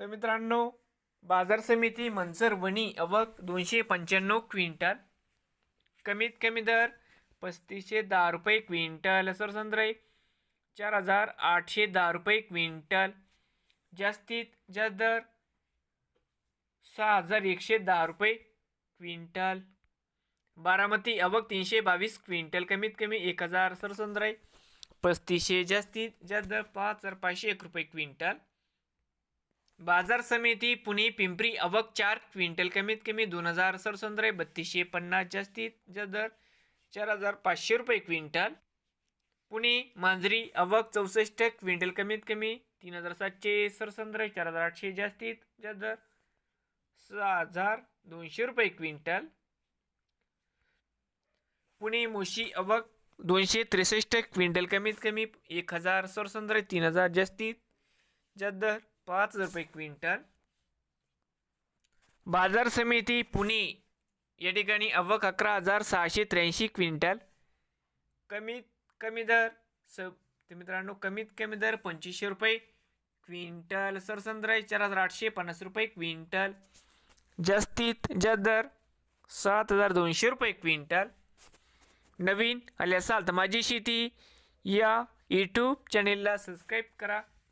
तर मित्रांनो बाजार समिती मंचर वणी अवक दोनशे पंच्याण्णव क्विंटल. कमीत कमी दर पस्तीसशे दहा रुपये क्विंटल सरसंद्रे चार हजार आठशे दहा रुपये क्विंटल. जास्तीत जास्त दर सहा हजार एकशे दहा रुपये क्विंटल. बारामती अवक तीनशे बावीस क्विंटल कमीत कमी एक हजार सरसंद्रे पस्तीसशे जास्तीत जास्त दर पाच हजार पाचशे एक रुपये क्विंटल. बाजार समिती पुणे पिंपरी अवक चार क्विंटल कमीत कमी दोन हजार सरसंद्रे बत्तीसशे पन्नास जास्तीत जास्त दर चार हजार पाचशे रुपये क्विंटल. पुणे मांजरी अवक चौसष्ट क्विंटल कमीत कमी तीन हजार सातशे सरसंद्रे चार हजार आठशे जास्तीत जास्त दर सहा हजार दोनशे रुपये क्विंटल. पुणे मोशी अवक दोनशे त्रेसष्ट क्विंटल कमीत कमी एक हजार सरसंद्रे तीन हजार जास्तीत जास्त दर पाच हजार रुपये क्विंटल. बाजार समिती पुणे या ठिकाणी अवक अकरा हजार सहाशे त्र्याऐंशी क्विंटल. कमीत कमी दर स तर मित्रांनो कमीत कमी दर पंचवीसशे रुपये क्विंटल. सरसंद्राई चार हजार आठशे पन्नास रुपये क्विंटल. जास्तीत जास्त दर सात हजार दोनशे रुपये क्विंटल. नवीन आले असाल तर माझी शेती या यूट्यूब चॅनेलला सबस्क्राईब करा.